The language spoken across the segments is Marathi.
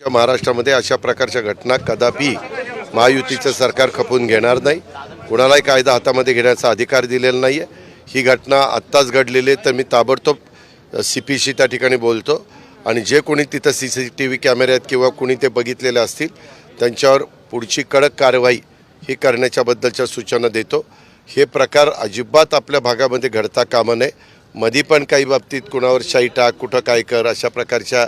महाराष्ट्रामध्ये अशा प्रकारच्या घटना कदापि महायुतीचं सरकार खपून घेणार नाही. कुणालाही कायदा हातामध्ये घेण्याचा अधिकार दिलेला नाही आहे ही घटना आत्ताच घडलेली आहे तर मी ताबडतोब सी पीशी त्या ठिकाणी बोलतो. आणि जे कोणी तिथं सी सी टी व्ही कॅमेऱ्यात किंवा कुणी ते बघितलेले असतील त्यांच्यावर पुढची कडक कारवाई ही करण्याच्याबद्दलच्या सूचना देतो. हे प्रकार अजिबात आपल्या भागामध्ये घडता कामा नये. मधी पण काही बाबतीत कुणावर शाई टाक कुठं काय कर अशा प्रकारच्या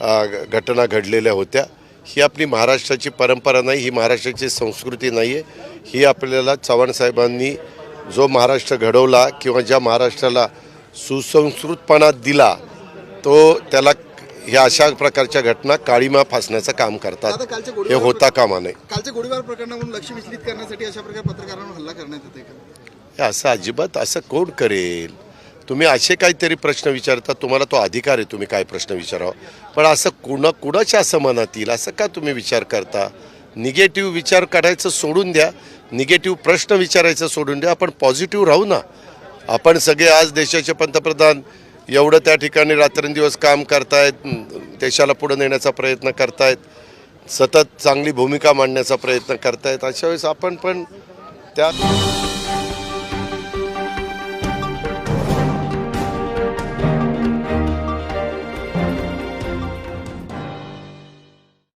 घटना घडलेल्या होत्या. ही आपली महाराष्ट्राची परंपरा नाही ही महाराष्ट्राची संस्कृती नाही आहे ही आपल्याला चव्हाण साहेबांनी जो महाराष्ट्र घडवला किंवा ज्या महाराष्ट्राला सुसंस्कृतपणा दिला तो त्याला ह्या अशा प्रकारच्या घटना काळीमा फासण्याचं काम करतात. हे होता कामा नये. कालच्या गोळीबार प्रकरणावरून लक्ष विचलित करण्यासाठी अशा प्रकारे पत्रकारांवर हल्ला करण्यात येते का? असं अजिबात असं कोण करेल? तुम्ही असे काहीतरी प्रश्न विचारता तुम्हाला तो अधिकार आहे तुम्ही काय प्रश्न विचारावा. पण असं कुणा कुणाच्या असं मनात येईल असं का तुम्ही विचार करता? निगेटिव्ह विचार काढायचं सोडून द्या निगेटिव्ह प्रश्न विचारायचं सोडून द्या आपण पॉझिटिव्ह राहू ना. आपण सगळे आज देशाचे पंतप्रधान एवढं त्या ठिकाणी रात्रंदिवस काम करतायत देशाला पुढे नेण्याचा प्रयत्न करतायत सतत चांगली भूमिका मांडण्याचा प्रयत्न करतायत अशा वेळेस आपण पण त्या